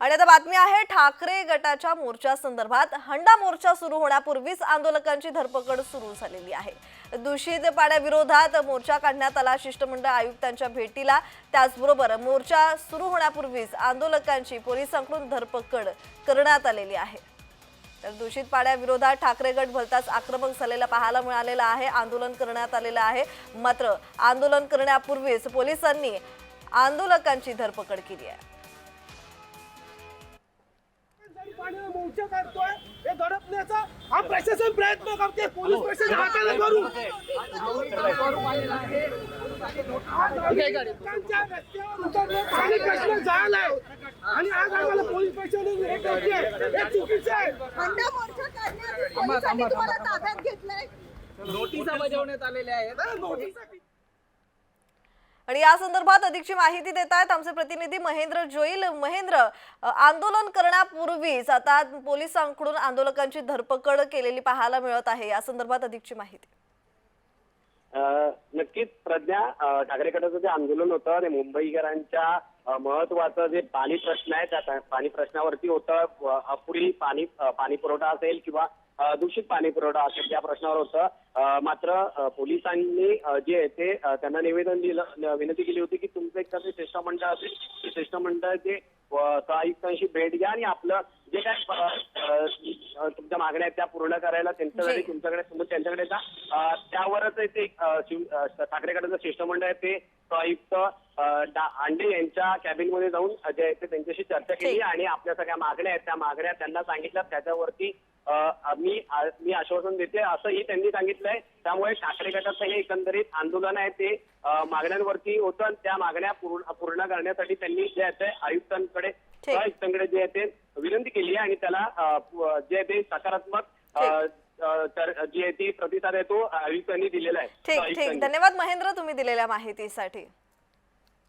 आणि आता बातमी आहे ठाकरे गटाच्या मोर्चा संदर्भात हंडा मोर्चा सुरू होण्यापूर्वीच आंदोलकांची धरपकड सुरू झालेली आहे. दूषित पाण्याविरोधात मोर्चा काढण्यात आला शिष्टमंडळ आयुक्तांच्या भेटीला. त्याचबरोबर मोर्चा सुरू होण्यापूर्वीच आंदोलकांची पोलिसांकडून धरपकड करण्यात आलेली आहे. तर दूषित पाण्याविरोधात ठाकरे गट भलताच आक्रमक झालेला पाहायला मिळालेला आहे आंदोलन करण्यात आलेलं आहे. मात्र आंदोलन करण्यापूर्वीच पोलिसांनी आंदोलकांची धरपकड केली आहे. पाण्याला मोर्चा काढतोय. हे दडपण्याचा हा प्रशासन प्रयत्न करते पोलीस प्रशासन हाताने करू नागरिकांच्या रस्त्यावर उतरणे पाणी प्रश्न झालाय. आणि आज आम्हाला पोलीस प्रशासन हे करते हे चुकीचं आहे. हंडा मोर्चा काढण्याआधी पोलिसांनी तुम्हाला ताब्यात घेतलंय? नोटिसा बजावण्यात आलेल्या आहेत. हा, नोटीस- आणि या संदर्भात अधिकची माहिती देत आहेत आमचे प्रतिनिधी महेंद्र जोईल. महेंद्र आंदोलन करण्यापूर्वीच आता पोलिसांकडून आंदोलकांची धरपकड केलेली पाहायला मिळत आहे. या संदर्भात अधिकची माहिती. नक्कीच प्रज्ञा ठाकरेकडचं जे आंदोलन होतं ते मुंबईकरांच्या महत्वाचं जे पाणी प्रश्न आहे त्या पाणी प्रश्नावरती होतं. अपुरी पाणी पाणी पुरवठा असेल किंवा दूषित पाणी पुरवठा असेल त्या प्रश्नावर होतं. मात्र पोलिसांनी जे आहे ते त्यांना निवेदन दिलं विनंती केली होती की तुमचं एक शिष्टमंडळ असेल. ते शिष्टमंडळ जे आयुक्तांशी भेट घ्या आणि आपलं जे काय तुमच्या मागण्या आहेत त्या पूर्ण करायला त्यांच्यासाठी जी. तुमच्याकडे समोर त्यांच्याकडे जा त्यावरच ते अ, शिव- अ, ठाकरे गटाचं शिष्टमंडळ आहे ते आयुक्त आंडे यांच्या कॅबिनमध्ये जाऊन जे आहे ते त्यांच्याशी चर्चा केली. आणि आपल्या सगळ्या मागण्या आहेत त्या मागण्या त्यांना सांगितल्या त्याच्यावरती मी मी आश्वासन देते असंही त्यांनी सांगितलंय त्यामुळे ठाकरे गटाचं हे एकंदरीत आंदोलन आहे ते मागण्यांवरती होतं त्या मागण्या पूर्ण पूर्ण करण्यासाठी त्यांनी जे आहे ते आयुक्तांकडे आयुक्तांकडे जे आहे ते विनंती केली आहे आणि त्याला जे आहे ते सकारात्मक जी आहे ती प्रतिसाद आहे तो आयुक्तांनी दिलेला आहे. ठीक ठीक. धन्यवाद महेंद्र तुम्ही दिलेल्या माहितीसाठी.